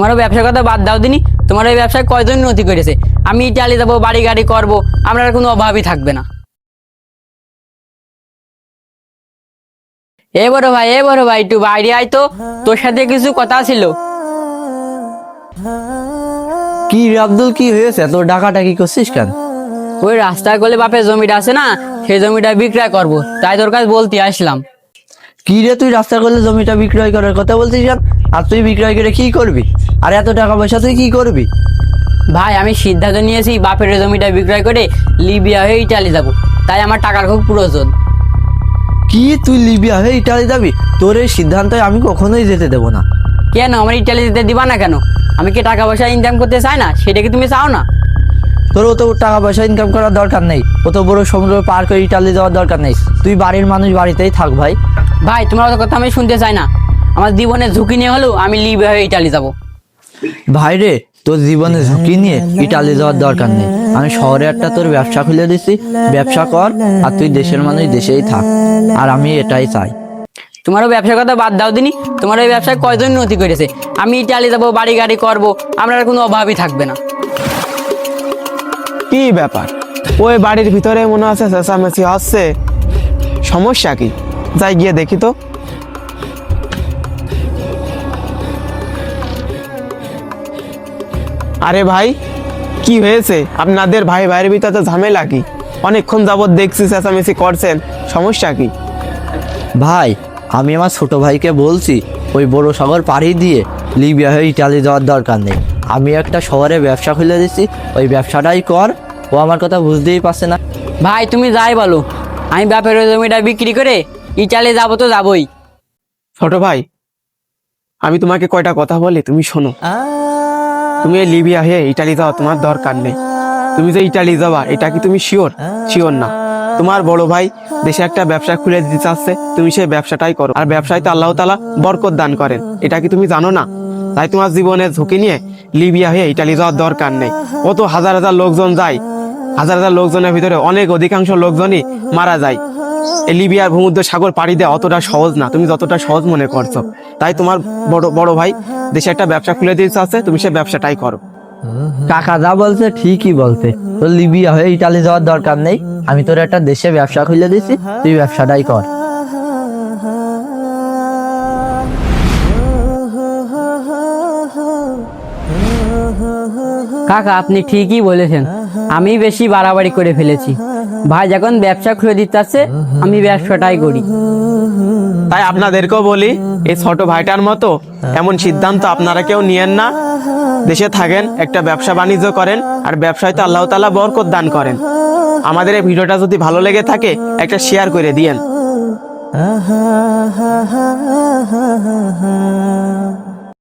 তোমার ব্যবসার কথা বাদ দাও দিনি। তোমার এই ব্যবসায় কয়জন উন্নতি করেছে? আমি ইটালি যাব বাড়ি গাড়ি করব আমার আর কোনো অভাবই থাকবে না। এ বড় ভাই এ বড় ভাই একটু বাইরে আয় তো। তোর সাথে কিছু কথা ছিল। কি রে আব্দুল কি হয়েছে? তোর ডাকাটাকি করছিস কেন? ওই রাস্তায় কোলে বাপের জমিটা আছে না সেই জমিটা বিক্রয় করব। তাই তোর কাছে বলতে আসলাম। কি রে তুই রাস্তা করলে জমিটা বিক্রয় করার কথা বলছিস কেন? আর তুই বিক্রয় করে কি করবি? আর এত টাকা পয়সা তুই কি করবি? ভাই আমি সিদ্ধান্ত নিয়েছি বাপের জমিটা বিক্রয় করে লিবিয়া হয়ে ইটালি যাব। তাই আমার টাকার খুব প্রয়োজন। কি? তুই লিবিয়া হয়ে ইটালি যাবি? তোর এই সিদ্ধান্ত আমি কখনোই যেতে দেবো না। কেন? আমার ইটালি যেতে দিবা না কেন? আমি কি টাকা পয়সা ইনকাম করতে চাই না? সেটা কি তুমি চাও না? তোর অত টাকা পয়সা ইনকাম করার দরকার নেই। অত বড় সমুদ্র পার করে ইটালি যাওয়ার দরকার নেই। তুই বাড়ির মানুষ বাড়িতেই থাক ভাই। ভাই তোমার অত কথা আমি শুনতে চাই না। আমার জীবনের ঝুঁকি নিয়ে হলেও আমি লিবিয়া হয়ে ইটালি যাব। ভাই রে তোর জীবনে ঝুঁকি নিয়ে ইটালি যাওয়ার দরকার নেই। আমি শহরে একটা তোর ব্যবসা খুলে দিছি ব্যবসা কর আর তুই দেশের মানুষ দেশেই থাক। আর আমি এটাই চাই। তোমারও ব্যবসার কথা বাদ দাও দিনি। তোমার ওই ব্যবসায় কয়জন উন্নতি করেছে? আমি ইটালি যাব বাড়ি গাড়ি করব আমার আর কোনো অভাবই থাকবে না। কি ব্যাপার? ওই বাড়ির ভিতরে মনে আছে চেঁচামেচি হচ্ছে? সমস্যা কি? যাই গিয়ে দেখি তো। আরে ভাই কি হয়েছে? আপনাদের ভাই ভাইয়ের ভিতরে ঝামেলা কি? অনেকক্ষণ যাবত দেখছি চেঁচামেচি করছেন সমস্যা কি? ভাই আমি আমার ছোট ভাইকে বলছি ওই বড় সাগর পাড়ি দিয়ে লিবিয়া হয়ে ইটালি যাওয়ার দরকার নেই। আমি একটা শহরে ব্যবসা খুলে দিচ্ছি ওই ব্যবসাটাই কর ও আমার কথা বুঝতেই পারছে না। ভাই তুমি যাই বলো আমি বাপের ওই জমিটা বিক্রি করে ইটালি যাব তো যাবই। ছোট ভাই আমি তোমাকে কয়টা কথা বলি তুমি শোনো। তুমি এই লিবিয়া হয়ে ইটালি যাওয়া তোমার দরকার নেই। তুমি যে ইটালি যাবা, এটা কি তুমি শিওর শিওর না। তোমার বড় ভাই দেশে একটা ব্যবসা খুলে দিতে চাচ্ছে, তুমি সেই ব্যবসাটাই করো। আর ব্যবসায় তো আল্লাহ তালা বরকত দান করেন। এটা কি তুমি জানো না? তাই তোমার জীবনে ঝুঁকি নিয়ে লিবিয়া হয়ে ইটালি যাওয়ার দরকার নেই। কত হাজার হাজার লোকজন যায়, হাজার হাজার লোকজনের ভিতরে অনেক অধিকাংশ লোকজনই মারা যায়। লিবিয়ার ভূমধ্য সাগর পাড়ি দেওয়া অতটা সহজ না। তুমি যতটা সহজ মনে করছ। তাই তোমার বড় বড় ভাই দেশে একটা ব্যবসা খুলে দিতে চাচ্ছে তুমি সে ব্যবসাটাই করো। কাকা যা বলছে ঠিকই বলছে। তোর লিবিয়া হয়ে ইটালি যাওয়ার দরকার নেই। আমি তোর একটা দেশে ব্যবসা খুলে দিছি তুই ব্যবসাটাই কর। কাকা, আপনি ঠিকই বলেছেন। আমি বেশি বাড়াবাড়ি করে ফেলেছি। ভাই যখন ব্যবসা খুলে দিতে চাচ্ছে আমি ব্যবসাটাই করি। তাই আপনাদেরকেও বলি এই ছোট ভাইটার মতো এমন সিদ্ধান্ত আপনারা কেউ নিয়েন না। দেশে থাকেন একটা ব্যবসা বাণিজ্য করেন আর ব্যবসায় তো আল্লাহ তালা বরকত দান করেন। আমাদের এই ভিডিওটা যদি ভালো লেগে থাকে একটা শেয়ার করে দিয়েন।